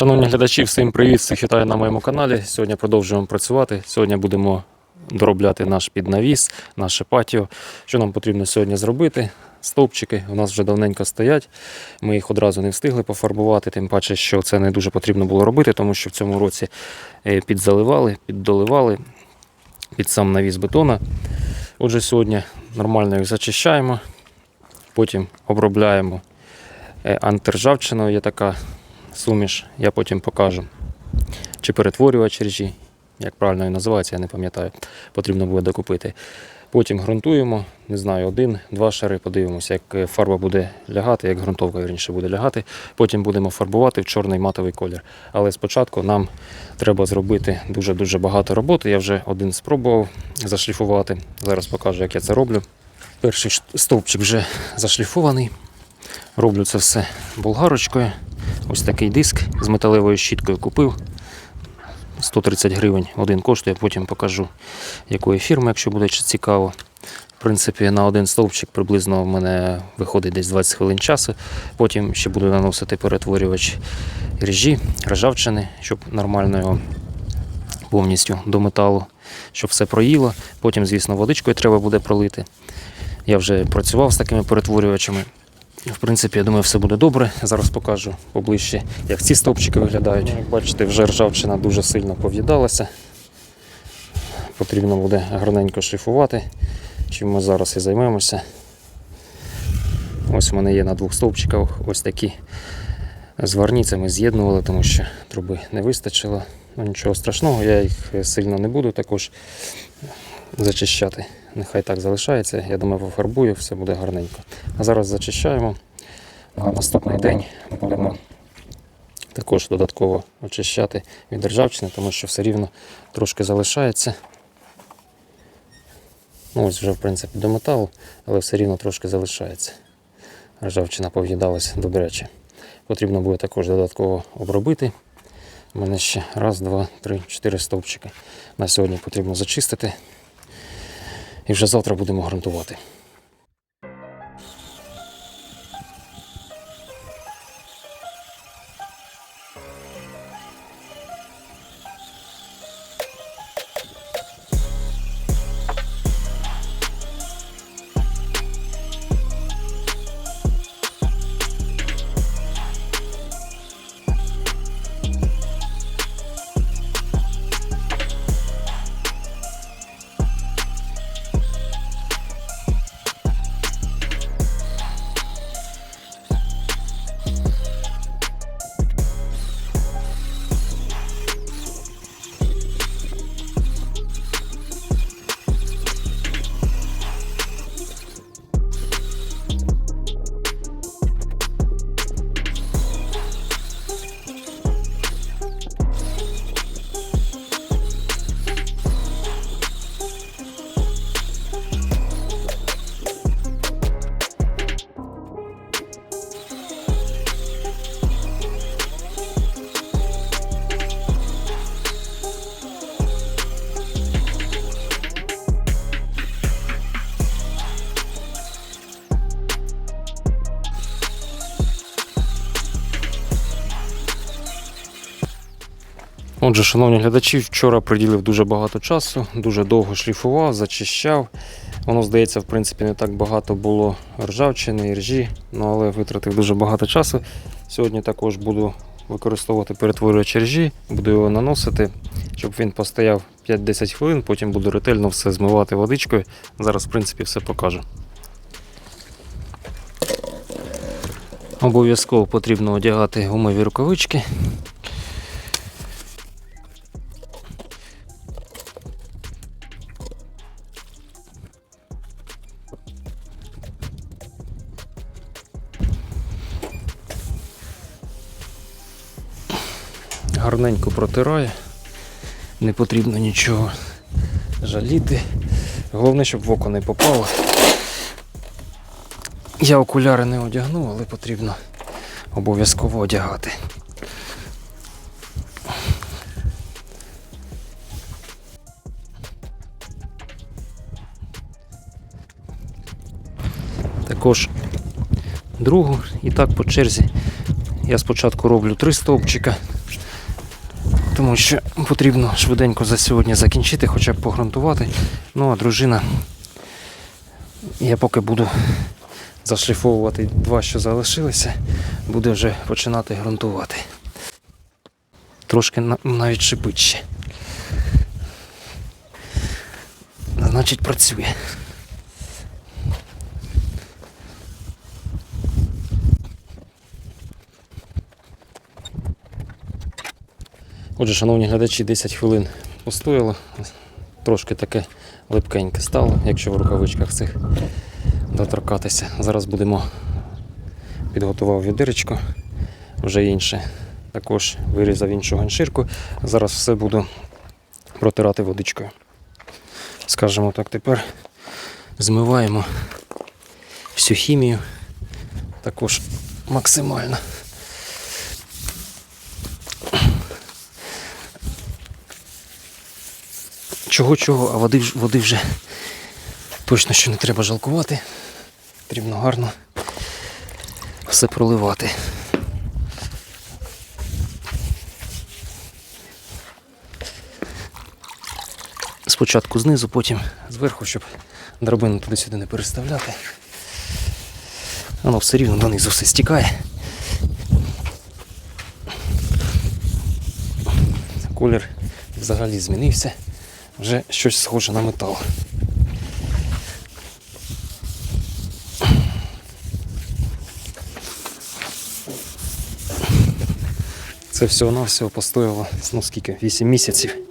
Шановні глядачі, всім привіт! Всіх вітаю на моєму каналі. Сьогодні продовжуємо працювати. Сьогодні будемо доробляти наш піднавіс, наше патіо. Що нам потрібно сьогодні зробити? Стовпчики у нас вже давненько стоять. Ми їх одразу не встигли пофарбувати, тим паче, що це не дуже потрібно було робити, тому що в цьому році е, підзаливали, піддоливали під сам навіс бетона. Отже, сьогодні нормально їх зачищаємо, потім обробляємо е, антиржавчиною. Є така суміш, я потім покажу. Чи перетворювач режі, як правильно він називається, я не пам'ятаю. Потрібно буде докупити. Потім ґрунтуємо, не знаю, один-два шари, подивимося, як е, фарба буде лягати, як ґрунтовка вірніше буде лягати. Потім будемо фарбувати в чорний матовий колір. Але спочатку нам треба зробити дуже-дуже багато роботи. Я вже один спробував зашліфувати. Зараз покажу, як я це роблю. Перший стовпчик вже зашліфований. Роблю це все болгарочкою. Ось такий диск з металевою щіткою купив. 130 гривень один коштує, потім покажу якої фірми, якщо буде цікаво. В принципі, на один стовпчик приблизно в мене виходить десь 20 хвилин часу. Потім ще буду наносити перетворювач режі, ржавчини, щоб нормально його повністю до металу, щоб все проїло. Потім, звісно, водичкою треба буде пролити. Я вже працював з такими перетворювачами. В принципі, я думаю, все буде добре. Зараз покажу поближче, як ці стовпчики виглядають. Як бачите, вже ржавчина дуже сильно пов'їдалася. Потрібно буде гарненько шліфувати, чим ми зараз і займемося. Ось у мене є на двох стовпчиках ось такі зварні, це з'єднували, тому що труби не вистачило. Ну, нічого страшного, я їх сильно не буду також зачищати. Нехай так залишається. Я думаю, пофарбую, все буде гарненько. А зараз зачищаємо. А наступний день будемо також додатково очищати від ржавчини, тому що все рівно трошки залишається. Ну, ось вже, в принципі, до металу, але все рівно трошки залишається. Ржавчина пов'їдалася добряче. Потрібно буде також додатково обробити. У мене ще раз, два, три, чотири стовпчики. На сьогодні потрібно зачистити. І вже завтра будемо ґрунтувати. Отже, шановні глядачі, вчора приділив дуже багато часу, дуже довго шліфував, зачищав. Воно, здається, в принципі, не так багато було ржавчини і ржі, ну, але витратив дуже багато часу. Сьогодні також буду використовувати перетворювач ржі, буду його наносити, щоб він постояв 5-10 хвилин, потім буду ретельно все змивати водичкою. Зараз, в принципі, все покажу. Обов'язково потрібно одягати гумові рукавички. Гарненько протирає. Не потрібно нічого жаліти. Головне, щоб в око не попало. Я окуляри не одягну, але потрібно обов'язково одягати. Також другу і так по черзі. Я спочатку роблю три стовпчика, тому що потрібно швиденько за сьогодні закінчити, хоча б погрунтувати. Ну а дружина, я поки буду зашліфовувати два, що залишилися, буде вже починати ґрунтувати. Трошки навіть шипить ще. Значить, працює. Отже, шановні глядачі, 10 хвилин постояло. Трошки таке липкеньке стало, якщо в рукавичках цих доторкатися. Зараз будемо підготував відеречко, вже інше. Також вирізав іншу ганширку. Зараз все буду протирати водичкою. Скажімо так, тепер змиваємо всю хімію також максимально. Чого чого, а води, води вже точно що не треба жалкувати. Потрібно гарно все проливати. Спочатку знизу, потім зверху, щоб драбину туди-сюди не переставляти. Воно все рівно донизу все стікає. Колір взагалі змінився. Вже щось схоже на метал. Це всього-навсього постояло, ну скільки, 8 місяців.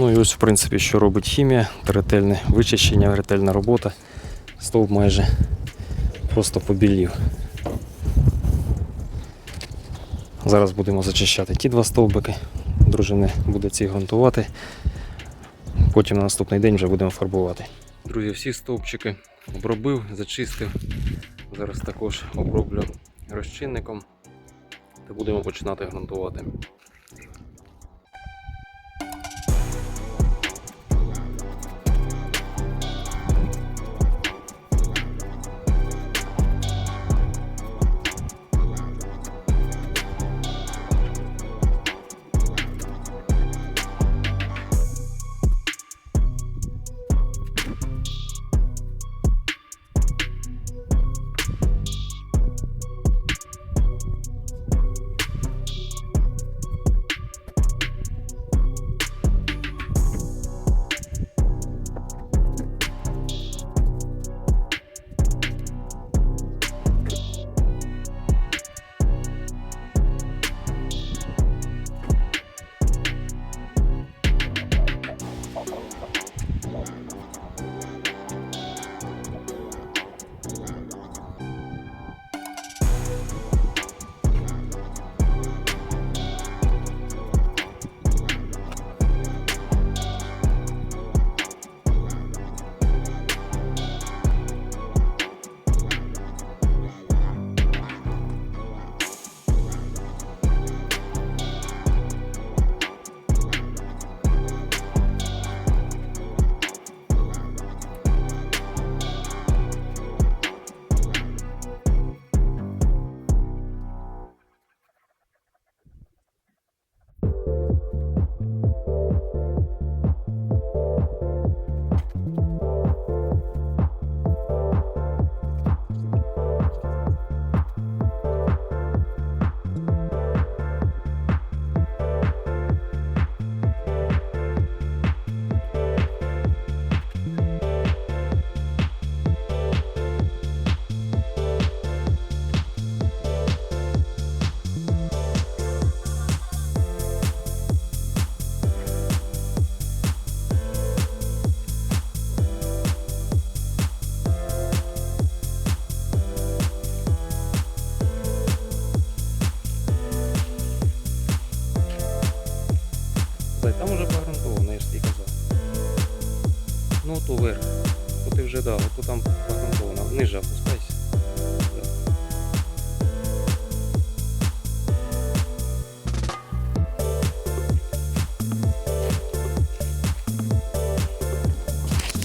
Ну і ось, в принципі, що робить хімія, ретельне вичищення, ретельна робота. Стовп майже просто побілів. Зараз будемо зачищати ті два стовбики. Дружини буде ці ґрунтувати. Потім на наступний день вже будемо фарбувати. Друзі, всі стовпчики обробив, зачистив. Зараз також оброблю розчинником та будемо починати ґрунтувати.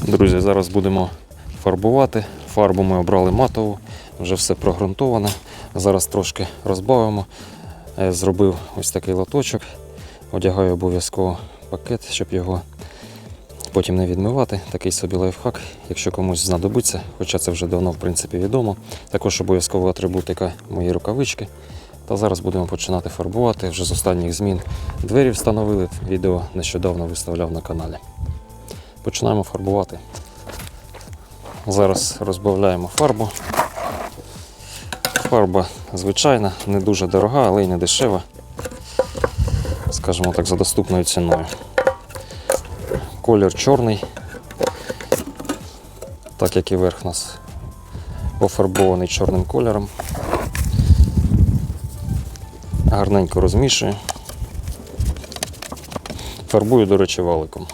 Друзі, зараз будемо фарбувати. Фарбу ми обрали матову, вже все прогрунтоване. Зараз трошки розбавимо. Е, Зробив ось такий лоточок. Одягаю обов'язково пакет, щоб його потім не відмивати. Такий собі лайфхак, якщо комусь знадобиться, хоча це вже давно в принципі відомо. Також обов'язкова атрибутика мої рукавички. Та зараз будемо починати фарбувати. Вже з останніх змін двері встановили. Відео нещодавно виставляв на каналі. Починаємо фарбувати. Зараз розбавляємо фарбу. Фарба звичайна, не дуже дорога, але й не дешева. Скажімо так, за доступною ціною. Колір чорний, так як і верх у нас пофарбований чорним кольором. Гарненько розмішую. Фарбую, до речі, валиком.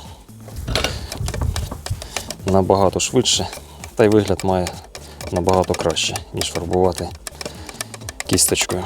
Набагато швидше, та й вигляд має набагато краще, ніж фарбувати кісточкою.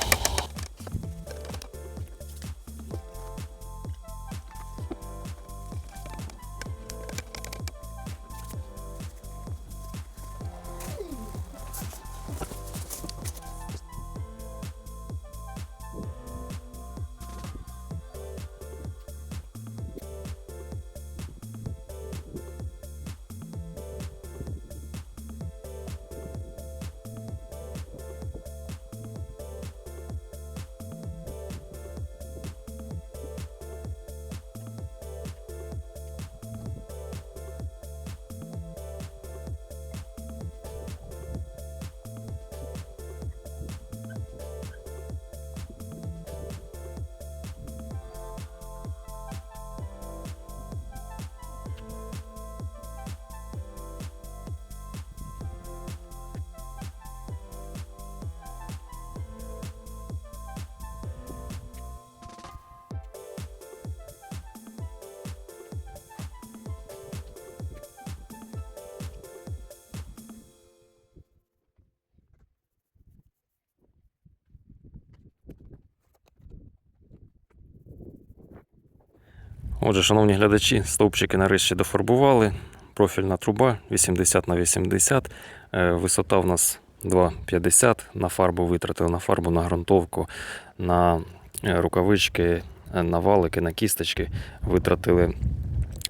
Отже, шановні глядачі, стовпчики нарешті дофарбували. Профільна труба 80 на 80. Е, Висота в нас 2,50. На фарбу витратили на фарбу, на ґрунтовку, на е, рукавички, е, на валики, на кісточки. Витратили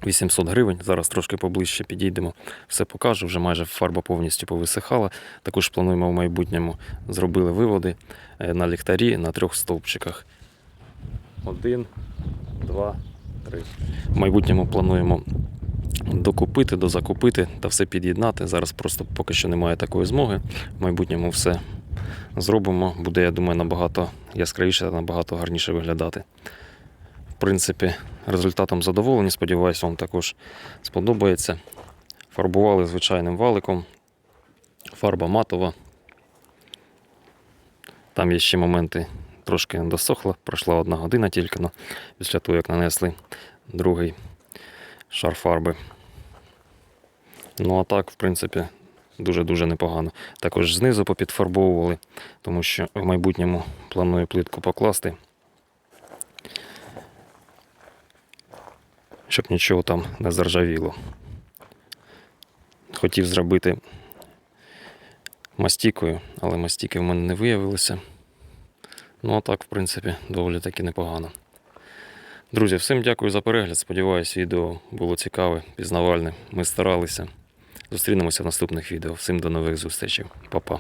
800 гривень. Зараз трошки поближче підійдемо. Все покажу. Вже майже фарба повністю повисихала. Також плануємо в майбутньому зробили виводи на ліхтарі на трьох стовпчиках. Один, два, три. В майбутньому плануємо докупити, дозакупити та все під'єднати. Зараз просто поки що немає такої змоги. В майбутньому все зробимо. Буде, я думаю, набагато яскравіше та набагато гарніше виглядати. В принципі, результатом задоволені. Сподіваюся, вам також сподобається. Фарбували звичайним валиком. Фарба матова. Там є ще моменти трошки досохла. Пройшла одна година тільки но, після того, як нанесли другий шар фарби. Ну а так, в принципі, дуже-дуже непогано. Також знизу попідфарбовували, тому що в майбутньому планую плитку покласти. Щоб нічого там не заржавіло. Хотів зробити мастікою, але мастіки в мене не виявилося. Ну а так, в принципі, доволі таки непогано. Друзі, всім дякую за перегляд. Сподіваюсь, відео було цікаве, пізнавальне. Ми старалися. Зустрінемося в наступних відео. Всім до нових зустрічей. Па-па.